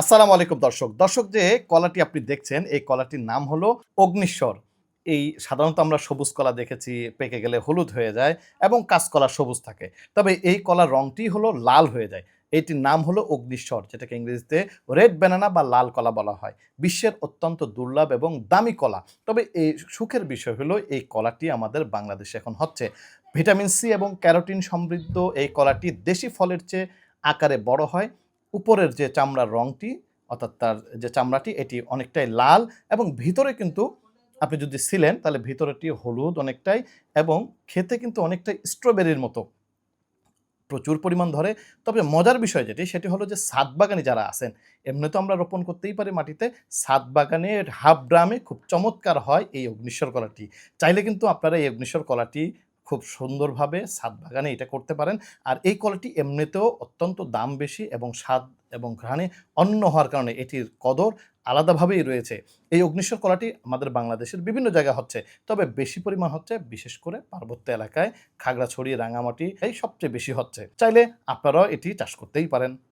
আসসালামু আলাইকুম দর্শক। দর্শক যে কলাটি আপনি দেখছেন, এই কলাটির নাম হলো অগ্নিশ্বর। এই সাধারণত আমরা সবুজ কলা দেখেছি, পেকে গেলে হলুদ হয়ে যায় এবং কাঁচকলা সবুজ থাকে। তবে এই কলার রংটি হলো লাল হয়ে যায়। এটির নাম হলো অগ্নিশ্বর, যেটাকে ইংরেজিতে রেড ব্যানানা বা লাল কলা বলা হয়। বিশ্বের অত্যন্ত দুর্লভ এবং দামি কলা। তবে এই সুখের বিষয় হলো, এই কলাটি আমাদের বাংলাদেশে এখন হচ্ছে। ভিটামিন সি এবং ক্যারোটিন সমৃদ্ধ এই কলাটি দেশি ফলের চেয়ে আকারে বড় হয়। উপরের যে চামড়ার রংটি, অর্থাৎ তার যে চামড়াটি, এটি অনেকটাই লাল এবং ভিতরে কিন্তু আপনি যদি ছিলেন তাহলে ভিতরেটি হলুদ অনেকটাই এবং খেতে কিন্তু অনেকটাই স্ট্রবেরির মতো। প্রচুর পরিমাণ ধরে। তবে মজার বিষয় যেটি, সেটি হলো যে সাত বাগানি যারা আছেন, এমনি তো আমরা রোপণ করতেই পারি মাটিতে সাত বাগানের হাফ ড্রামে খুব চমৎকার হয় এই অগ্নিশ্বর কলাটি। চাইলে কিন্তু আপনারা এই অগ্নিশ্বর কলাটি খুব সুন্দরভাবে ছাদ বাগানে এটা করতে পারেন। আর এই কলাটি এমনিতেও অত্যন্ত দাম বেশি এবং স্বাদ এবং ঘ্রাণে অন্য হওয়ার কারণে এটির কদর আলাদাভাবেই রয়েছে। এই অগ্নিশ্বর কলাটি আমাদের বাংলাদেশের বিভিন্ন জায়গা হচ্ছে, তবে বেশি পরিমাণ হচ্ছে বিশেষ করে পার্বত্য এলাকায়, খাগড়াছড়ি, রাঙামাটি, এই সবচেয়ে বেশি হচ্ছে। চাইলে আপনারাও এটি চাষ করতেই পারেন।